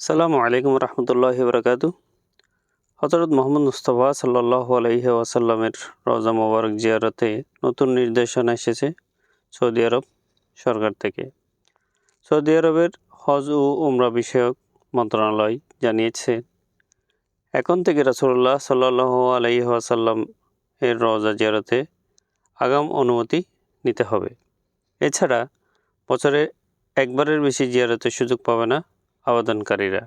সালামু আলাইকুম রহমতুল্লাহ বরকাত হজরত মোহাম্মদ মুস্তফা সাল্লাহ আলহি ওয়াসাল্লামের রওজা মোবারক জিয়ারতে নতুন নির্দেশনা এসেছে সৌদি আরব সরকার থেকে। সৌদি আরবের হজ ও উমরা বিষয়ক মন্ত্রণালয় জানিয়েছে, এখন থেকে রাসুল্লাহ সাল্লাহ আলহি ওয়াসাল্লাম এর রওজা জিয়ারতে আগাম অনুমতি নিতে হবে। এছাড়া বছরে একবারের বেশি জিয়ারতের সুযোগ পাবে না আবেদনকারীরা।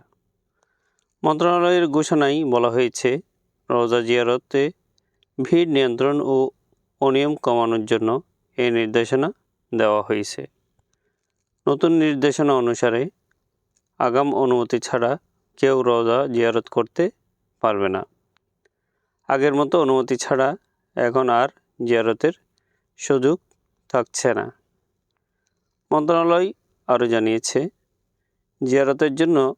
মন্ত্রণালয়ের ঘোষণায় বলা হয়েছে, রোজা জিয়ারতে ভিড় নিয়ন্ত্রণ ও অনিয়ম কমানোর জন্য এই নির্দেশনা দেওয়া হয়েছে। নতুন নির্দেশনা অনুসারে আগাম অনুমতি ছাড়া কেউ রোজা জিয়ারত করতে পারবে না। আগের মতো অনুমতি ছাড়া এখন আর জিয়ারতের সুযোগ থাকছে না। মন্ত্রণালয় আরও জানিয়েছে জিয়ারতের জন্য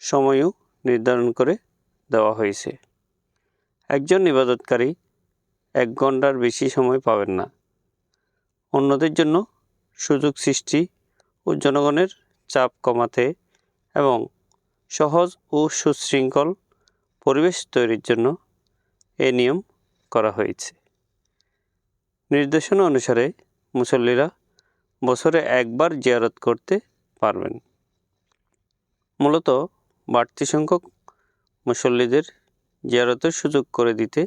সময়ও নির্ধারণ করে দেওয়া হয়েছে। একজন ইবাদতকারী এক ঘণ্টার বেশি সময় পাবেন না। অন্যদের জন্য সুযোগ সৃষ্টি ও জনগণের চাপ কমাতে এবং সহজ ও সুশৃঙ্খল পরিবেশ তৈরির জন্য এ নিয়ম করা হয়েছে। নির্দেশনা অনুসারে মুসল্লিরা বছরে একবার জিয়ারত করতে পারবেন। মূলত বাড়তি সংখ্যক মুসল্লিদের জিয়ারতের সুযোগ করে দিতে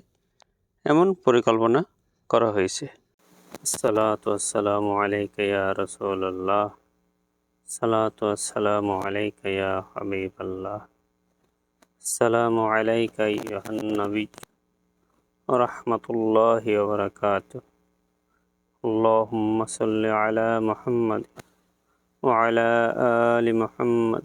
এমন পরিকল্পনা করা হয়েছে সালাতু আসসালামু আলাইকা ইয়া রাসূলুল্লাহ সালাতু আসসালামু আলাইকা ইয়া হাবিবাল্লাহ আসসালামু আলাইকা আইয়ুহান নবী ওয়া রাহমাতুল্লাহি ওয়া বারাকাতুহু اللهم صل على محمد وعلى آل محمد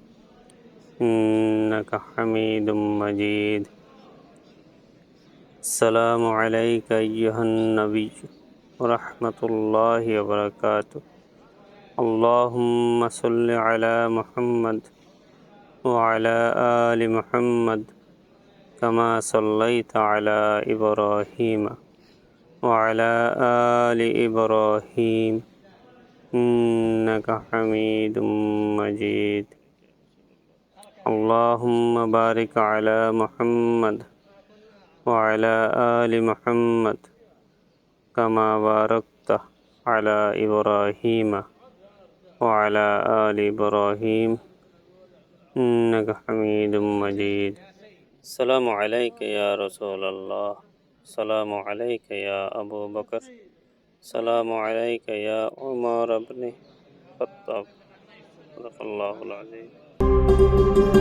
إنك حميد مجيد. السلام عليك أيها النبي ورحمة الله وبركاته. اللهم صل على محمد وعلى آل محمد كما صليت على إبراهيم وعلى آل إبراهيم. إنك حميد مجيد. اللهم بارك على محمد وعلى آل محمد كما باركت على إبراهيم وعلى آل إبراهيم. إنك حميد مجيد. السلام عليك يا رسول الله. السلام عليك يا أبو بكر. السلام عليك يا عمر بن الخطاب. صدق الله العظيم. Música